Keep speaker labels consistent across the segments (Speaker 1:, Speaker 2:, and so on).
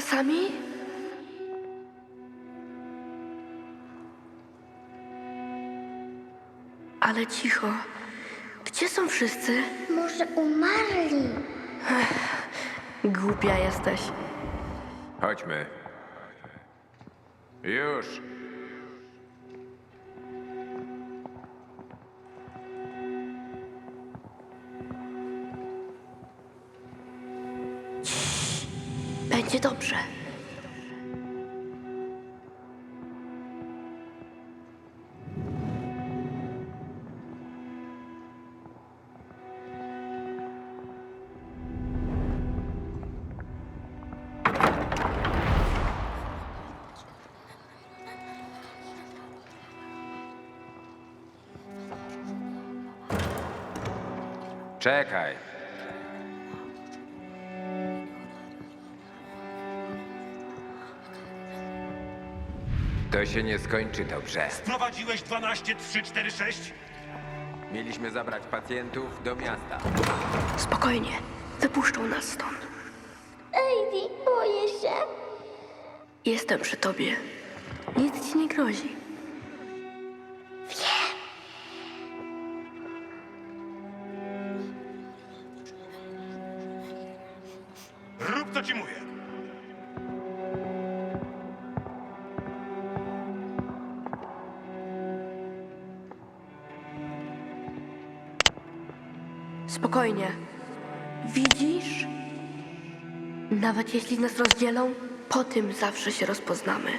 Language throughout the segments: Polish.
Speaker 1: zapasami? Ale cicho. Gdzie są wszyscy?
Speaker 2: Może umarli?
Speaker 1: Głupia jesteś.
Speaker 3: Chodźmy. Już.
Speaker 1: Będzie dobrze.
Speaker 3: Czekaj. To się nie skończy dobrze.
Speaker 4: Prowadziłeś 12346?
Speaker 3: Mieliśmy zabrać pacjentów do miasta.
Speaker 1: Spokojnie. Wypuszczą nas stąd.
Speaker 2: Ejdi, boję się.
Speaker 1: Jestem przy tobie. Nic ci nie grozi.
Speaker 4: Rób co ci mówię.
Speaker 1: Spokojnie. Widzisz? Nawet jeśli nas rozdzielą, po tym zawsze się rozpoznamy.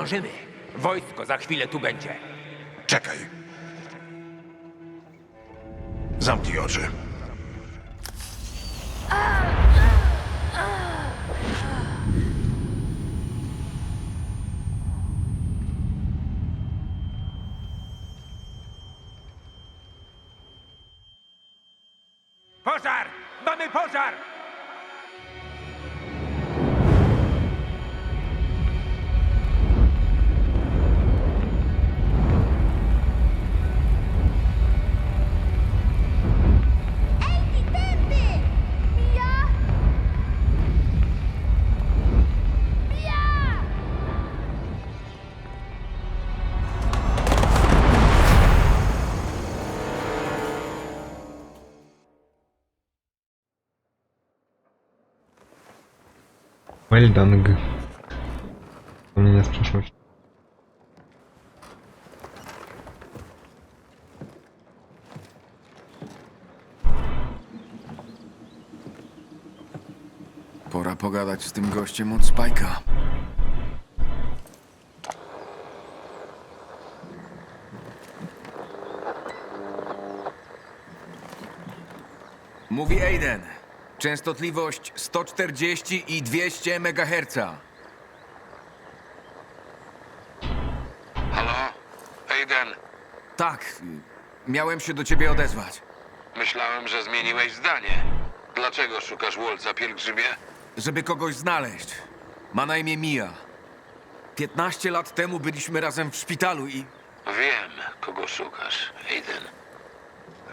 Speaker 3: Zdążymy. Wojsko za chwilę tu będzie.
Speaker 4: Czekaj. Zamknij oczy.
Speaker 3: Pożar! Mamy pożar!
Speaker 5: Weldang. Wspomnienia z przeszłości.
Speaker 6: Pora pogadać z tym gościem od Spajka. Mówi Aiden. Częstotliwość 140 i 200 MHz.
Speaker 7: Halo? Aiden,
Speaker 6: Tak, y, miałem się do ciebie odezwać.
Speaker 7: myślałem, że zmieniłeś zdanie. Dlaczego szukasz Wolca, pielgrzymie?
Speaker 6: Żeby kogoś znaleźć. Ma na imię Mia. 15 lat temu byliśmy razem w szpitalu i
Speaker 7: Wiem, kogo szukasz, Aiden.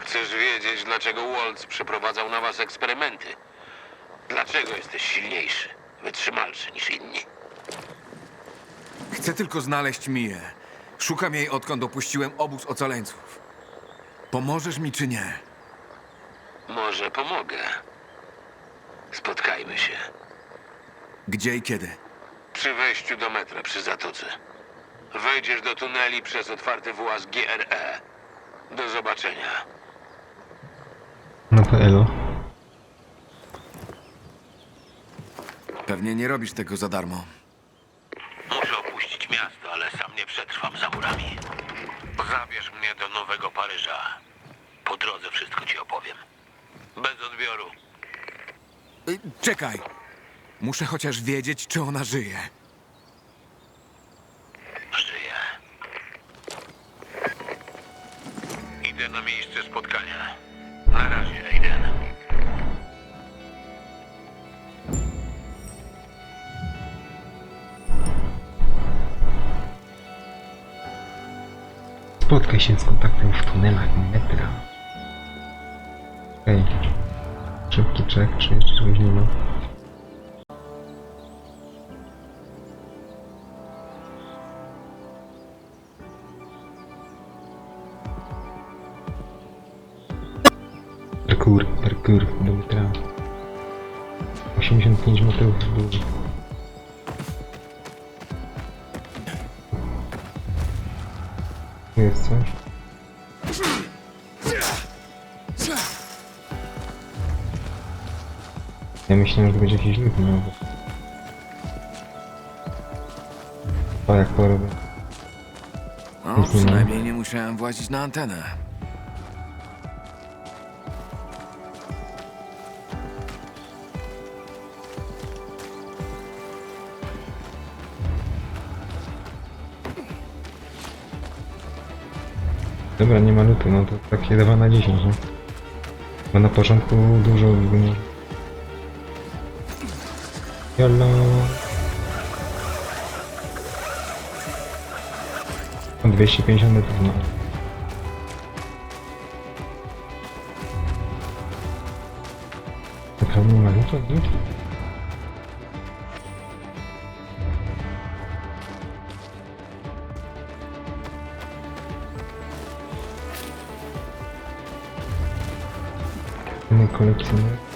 Speaker 7: Chcesz wiedzieć, dlaczego Waltz przeprowadzał na was eksperymenty? Dlaczego jesteś silniejszy, wytrzymalszy niż inni?
Speaker 6: Chcę tylko znaleźć Mię. Szukam jej, odkąd opuściłem obóz ocaleńców. Pomożesz mi czy nie?
Speaker 7: Może pomogę. Spotkajmy się
Speaker 6: Gdzie i kiedy?
Speaker 7: przy wejściu do metra przy zatoce. Wejdziesz do tuneli przez otwarty włas GRE. Do zobaczenia.
Speaker 5: No to elo.
Speaker 6: Pewnie nie robisz tego za darmo.
Speaker 7: Muszę opuścić miasto, ale sam nie przetrwam za murami. Zabierz mnie do Nowego Paryża. Po drodze wszystko ci opowiem. Bez odbioru.
Speaker 6: Czekaj! Muszę chociaż wiedzieć, czy ona żyje.
Speaker 5: Spotkaj się z kontaktem w tunelach metra. Okej. Szybki czek, czy jeszcze czegoś nie ma? Parkour, parkour Jest coś? Ja myślałem, że to będzie jakiś lód nowy. O, jak porobię.
Speaker 6: No,
Speaker 5: Nic nie ma.
Speaker 6: przynajmniej nie musiałem włazić na antenę.
Speaker 5: Dobra, nie ma lutu, no to takie 2 na 10, no. Bo na początku dużo nie. Jolo. O 250 metrów, no. Naprawdę nie ma lutu? Nic? Mój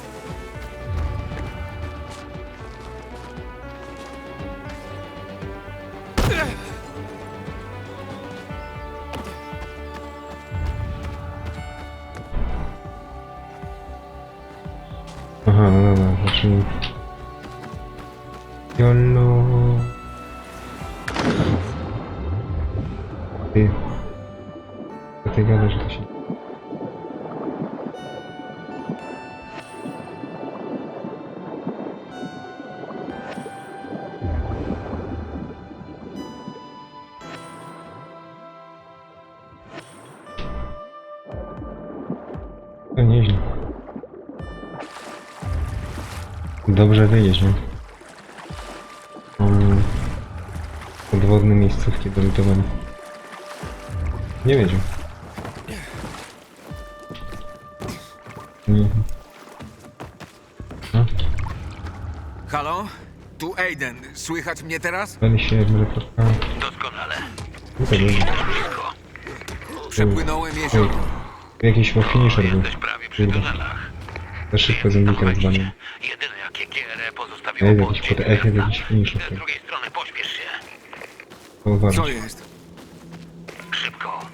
Speaker 5: To nieźle. Dobrze wiedzieć, nie? Um, podwodne miejscówki do lutowania. Nie wiedział. Nie. No,
Speaker 6: Halo? Tu Aiden. Słychać mnie teraz?
Speaker 5: wali się trochę...
Speaker 7: Doskonale.
Speaker 5: No.
Speaker 6: Przepłynąłem jezioro.
Speaker 5: Jakiś chyba finisher był.
Speaker 7: Jesteś prawie przy
Speaker 5: Kurde.
Speaker 7: tunelach.
Speaker 5: Za szybko dzwonił.
Speaker 7: się. Jedyne jakie GRE
Speaker 5: Ej,
Speaker 7: pozostawiło
Speaker 5: jakiś
Speaker 7: pod
Speaker 5: echem, jakiś finisher.
Speaker 7: Z drugiej strony pośpiesz się.
Speaker 6: Co jest?
Speaker 7: Szybko.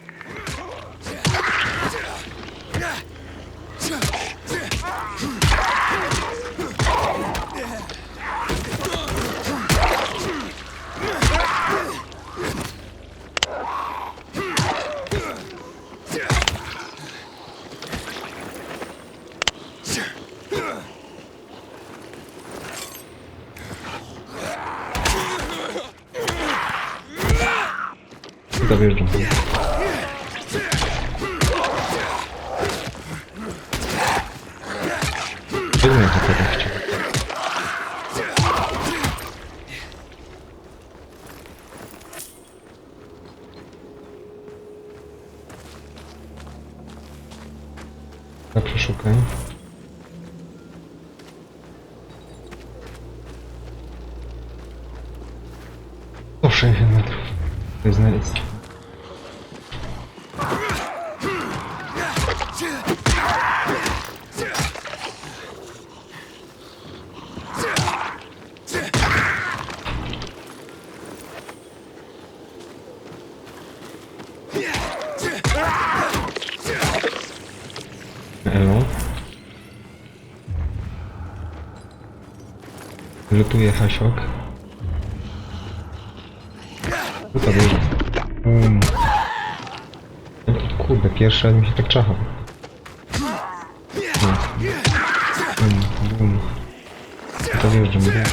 Speaker 5: Dojeżdżam. Czemu ja to tak chciał? A przeszukaj. O 60 metrów. To jest znaleźć. Elo. Lutuje Hasiok. Pierwszy raz mi się tak czachał. Bum, bum. To wiesz, że mnie...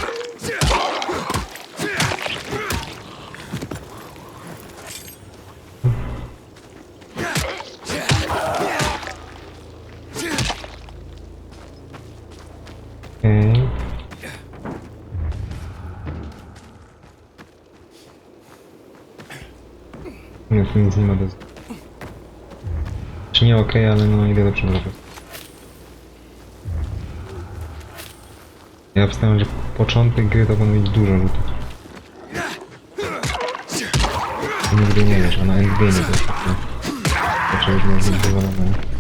Speaker 5: Nie, nic nie ma do... Nie okej, ale no idę do przodu. Ja obstawiam, że początek gry to powinno być dużo rzutów. Ty Nigdy nie wiesz, a na endgame to jest takie... To już może być wywalone.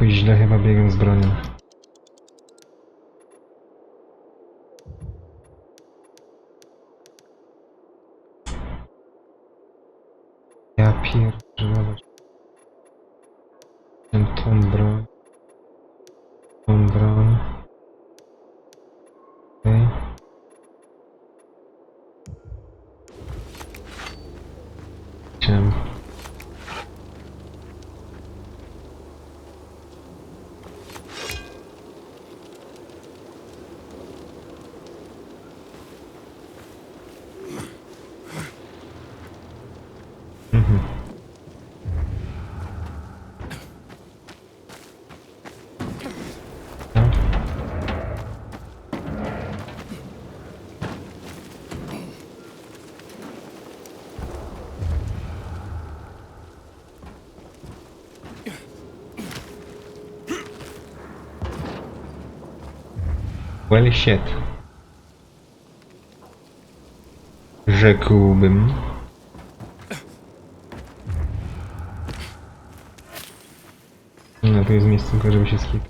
Speaker 5: Jakoś źle chyba biegam z bronią. Well shit. Rzekłbym. No to jest miejscówka, żeby się skip.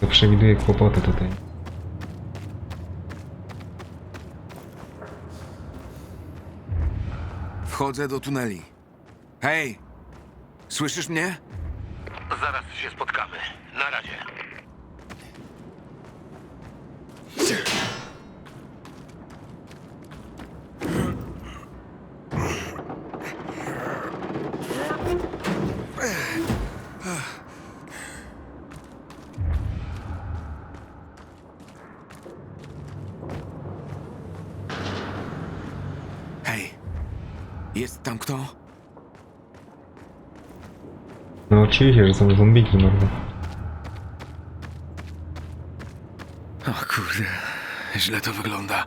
Speaker 5: To przewiduje kłopoty tutaj.
Speaker 6: Wchodzę do tuneli. Hej! Słyszysz mnie?
Speaker 8: Zaraz się spotkamy. Na razie.
Speaker 6: Hej! Jest tam kto?
Speaker 5: No oczywiście, że są zombiki, mordo.
Speaker 6: O kurde, źle to wygląda.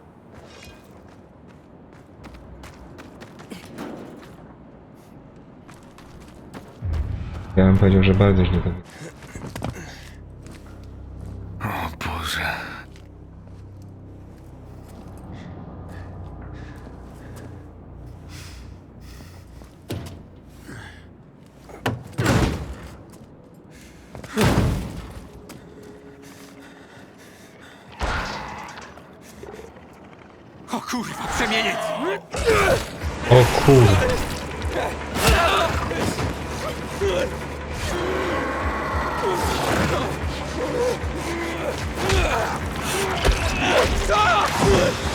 Speaker 5: Ja bym powiedział, że bardzo źle to wygląda.
Speaker 6: O Boże. O kurwa, przemieniec!
Speaker 5: O kurde. To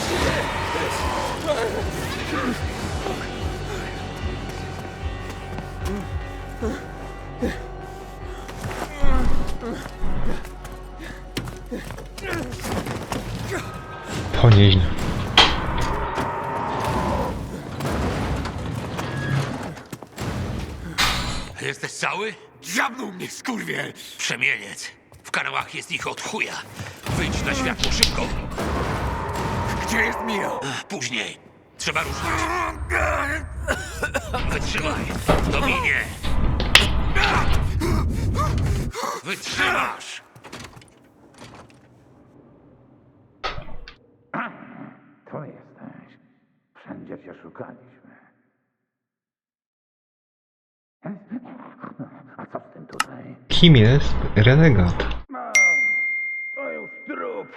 Speaker 6: skurwiel!
Speaker 7: Przemieniec. W kanałach jest ich od chuja. Wyjdź na światło szybko.
Speaker 6: Gdzie jest Mia?
Speaker 7: Później. Trzeba ruszyć. Wytrzymaj. To minie. Wytrzymasz.
Speaker 9: To jesteś. Wszędzie cię szukaliśmy.
Speaker 5: Kim jest renegat?
Speaker 9: To już trup.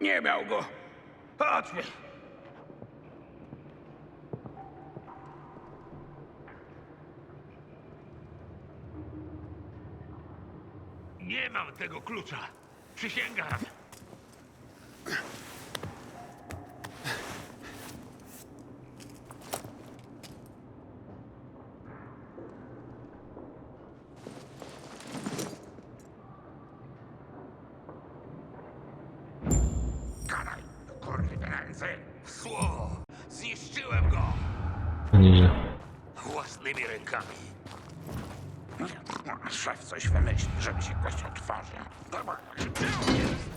Speaker 9: Nie miał go. Chodźmy.
Speaker 7: Nie mam tego klucza. Przysięgam.
Speaker 9: Dźwiękami. Szef coś wymyśli, żeby się gość otworzył. On jest?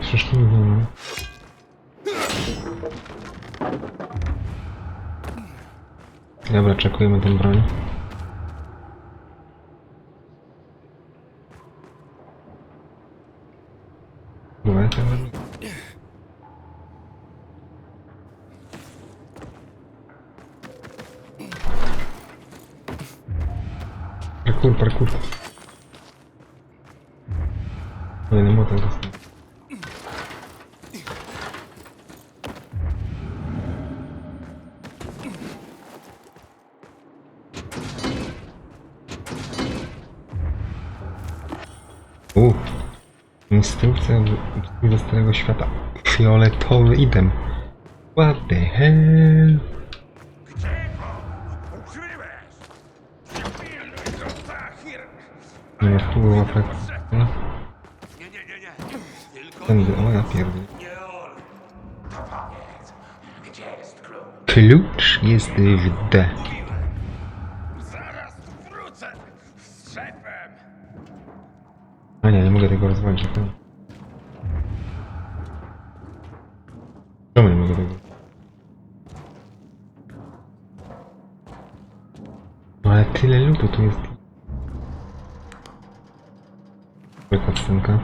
Speaker 5: Przecież to nie wiem. Dobra, czekujemy tę broń. Dobra, to Parkour, parkour. Kolejny motel dostał. Instrukcja ze Starego Świata. Fioletowy item. What the hell? Nie ma
Speaker 9: nie, nie, nie. Tylko
Speaker 5: Tędy, o ja pierdolę.
Speaker 9: klucz?
Speaker 5: Jest w D.
Speaker 9: Zaraz wrócę z.
Speaker 5: A nie, nie mogę tego rozwalić. Czemu nie mogę tego? No ale tyle ludu tu jest. Taka scenka.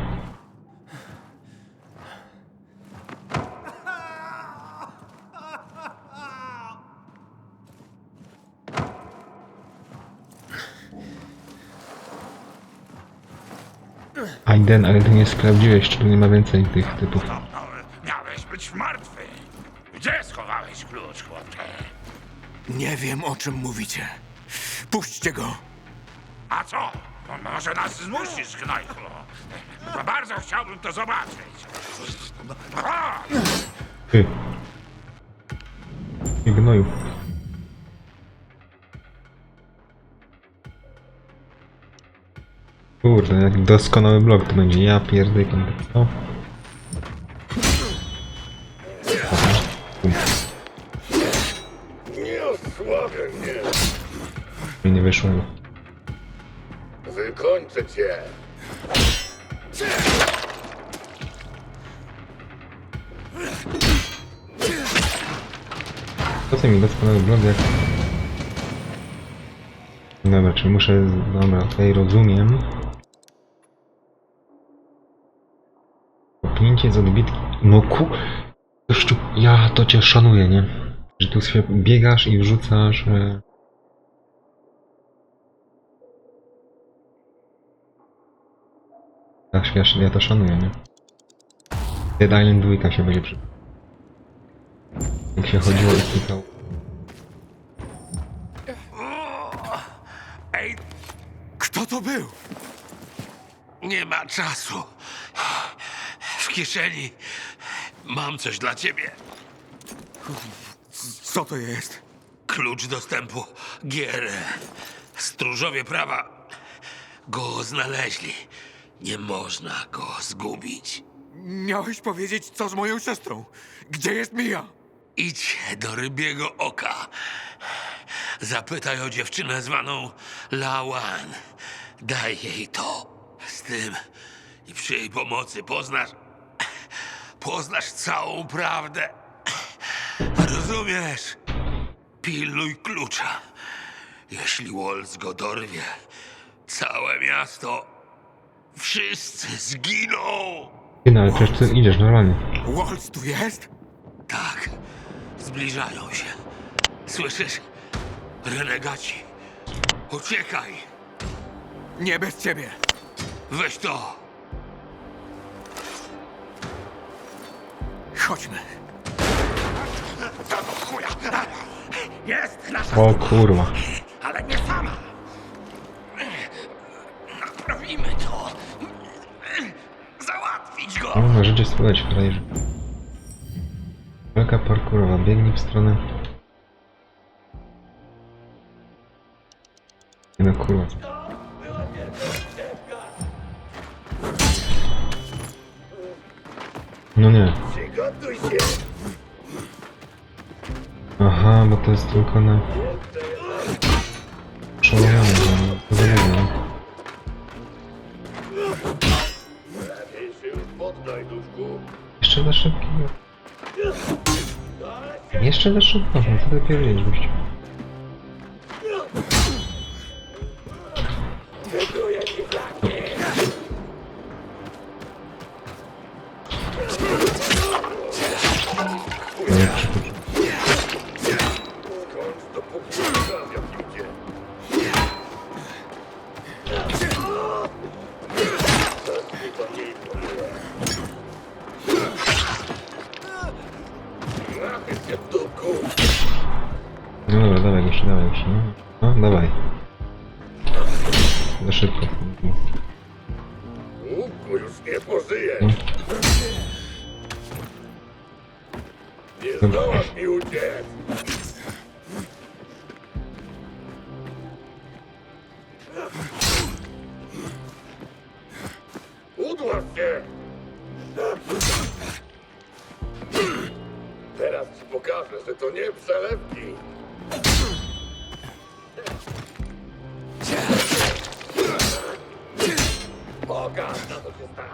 Speaker 5: Aiden, ale ty nie sprawdziłeś, czy tu nie ma więcej tych typów.
Speaker 9: Miałeś być martwy.
Speaker 6: Nie wiem, o czym mówicie. Puśćcie go!
Speaker 9: A co? No, może nas zmusisz, gnojku. No, bardzo chciałbym to zobaczyć. A!
Speaker 5: Ty. Gnoju. Kurde, jak doskonały blok to będzie. Ja pierdykam. O.
Speaker 7: nie
Speaker 5: wyszło.
Speaker 7: Wykończę cię.
Speaker 5: Po co mi doskonały blok jak... Dobra, czy muszę... Dobra, okej, rozumiem. Kopnięcie z odbitki... No ku... Ja to cię szanuję, nie? Że tu sobie biegasz i wrzucasz... E... Tak, ja, ja to szanuję, nie? Dead Island 2 się będzie przy... Jak się chodziło i klikało.
Speaker 9: Ej,
Speaker 6: Kto to był?
Speaker 7: Nie ma czasu. W kieszeni mam coś dla ciebie.
Speaker 6: Co to jest?
Speaker 7: Klucz dostępu gier. Stróżowie prawa go znaleźli. Nie można go zgubić.
Speaker 6: Miałeś powiedzieć, co z moją siostrą. Gdzie jest Mia?
Speaker 7: Idź do rybiego oka. Zapytaj o dziewczynę zwaną Lawan. Daj jej to. Z tym i przy jej pomocy poznasz. Poznasz całą prawdę. Rozumiesz? Pilnuj klucza. Jeśli Waltz go dorwie, całe miasto, wszyscy zginą.
Speaker 5: Ty, no ale przecież ty idziesz normalnie.
Speaker 6: Waltz tu jest?
Speaker 7: Tak, zbliżają się. Słyszysz? Renegaci. Uciekaj!
Speaker 6: Nie bez ciebie.
Speaker 7: Weź to!
Speaker 6: Chodźmy.
Speaker 9: co do chuja? Jest nasza,
Speaker 5: O kurwa.
Speaker 9: ale nie sama.
Speaker 7: Naprawimy to! Go!
Speaker 5: O, możecie spróbować, frajerze.
Speaker 9: ścieżka parkurowa. Biegnij w stronę... Nie no kurwa. No nie. Aha, bo to jest tylko na... Jeszcze za szybko, no co ty powiedzieć,
Speaker 7: Pokaż, na co się stać.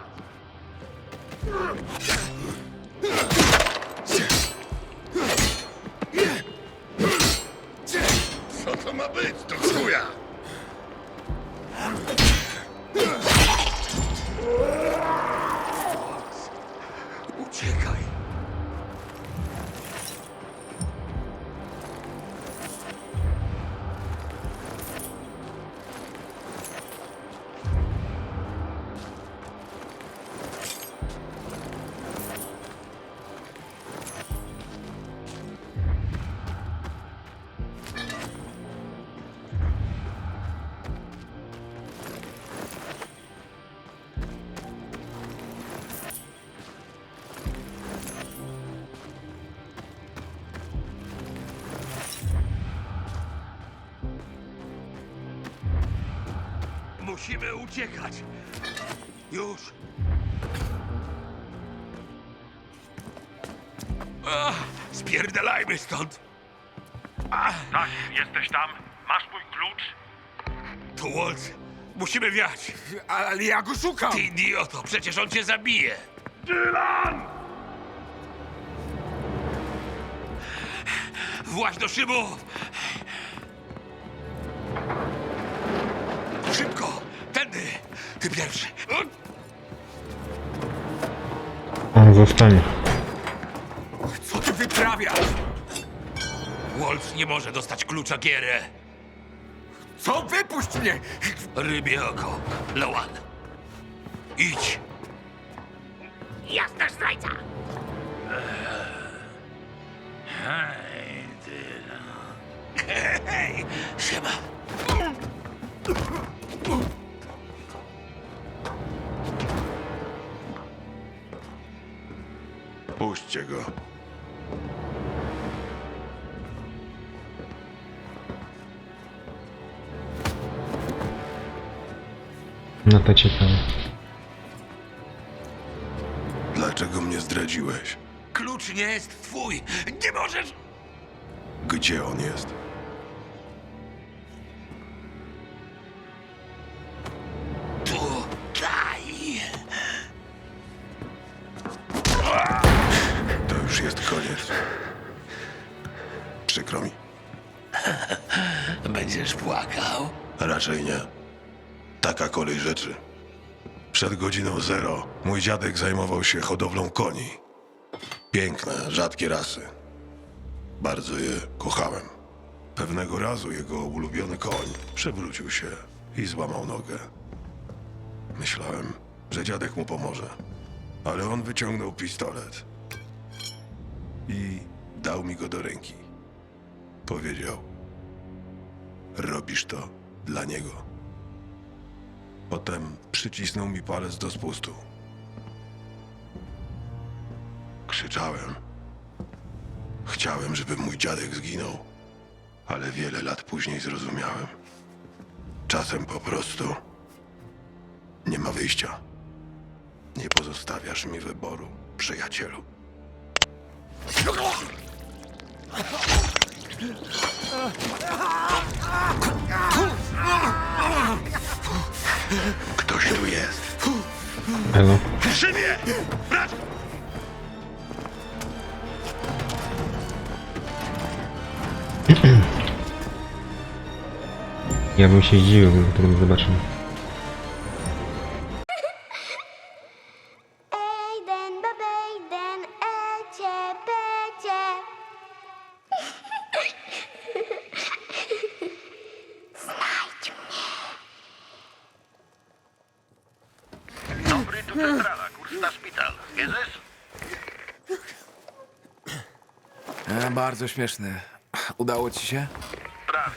Speaker 7: Musimy uciekać. Już. Ach, spierdalajmy stąd.
Speaker 4: Tak, jesteś tam? Masz mój klucz?
Speaker 7: To Waltz. Musimy wiać.
Speaker 6: Ale ja go szukam!
Speaker 7: Ty idioto, przecież on cię zabije.
Speaker 4: Dylan!
Speaker 7: Właź do szybu! Pierwszy!
Speaker 9: On zostanie.
Speaker 6: Co ty wyprawiasz?
Speaker 7: Waltz nie może dostać klucza Gierę.
Speaker 6: Co? Wypuść mnie!
Speaker 7: Rybie oko. Loan. Idź.
Speaker 10: Jasne, zdrajca!
Speaker 7: Hej, ty. Hej, siema.
Speaker 4: Puśćcie go.
Speaker 9: No to ciekawe.
Speaker 4: Dlaczego mnie zdradziłeś?
Speaker 7: Klucz nie jest twój. Nie możesz.
Speaker 4: Gdzie on jest? Już jest koniec. Przykro mi.
Speaker 7: Będziesz płakał?
Speaker 4: Raczej nie. Taka kolej rzeczy. Przed godziną zero mój dziadek zajmował się hodowlą koni. Piękne, rzadkie rasy. Bardzo je kochałem. Pewnego razu jego ulubiony koń przewrócił się i złamał nogę. Myślałem, że dziadek mu pomoże, ale on wyciągnął pistolet i dał mi go do ręki. Powiedział: Robisz to dla niego. Potem przycisnął mi palec do spustu. Krzyczałem, Chciałem, żeby mój dziadek zginął, ale wiele lat później zrozumiałem. Czasem po prostu nie ma wyjścia. Nie pozostawiasz mi wyboru, przyjacielu. Ktoś tu jest.
Speaker 5: Elo.
Speaker 9: Szybie! Brać!
Speaker 5: Ja bym się zdziwił, gdyby tego nie zobaczył.
Speaker 8: Kurs na szpital. Bierzesz?
Speaker 6: E, bardzo śmieszne. Udało ci się?
Speaker 8: Prawie.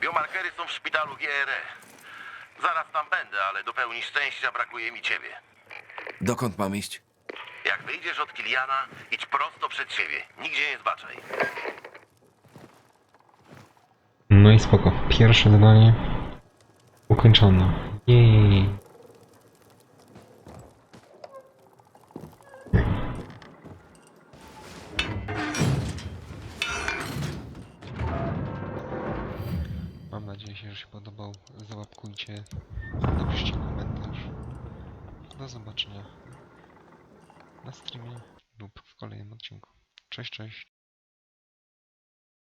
Speaker 8: Biomarkery są w szpitalu GRE. Zaraz tam będę, ale do pełni szczęścia brakuje mi ciebie.
Speaker 6: Dokąd mam iść?
Speaker 8: Jak wyjdziesz od Kiliana, idź prosto przed siebie. Nigdzie nie zbaczaj.
Speaker 5: No i spoko. Pierwsze zadanie ukończone. Jej. Nadzieję, że się podobał. Załapkujcie, napiszcie komentarz. Do zobaczenia na streamie lub w kolejnym odcinku. Cześć, cześć.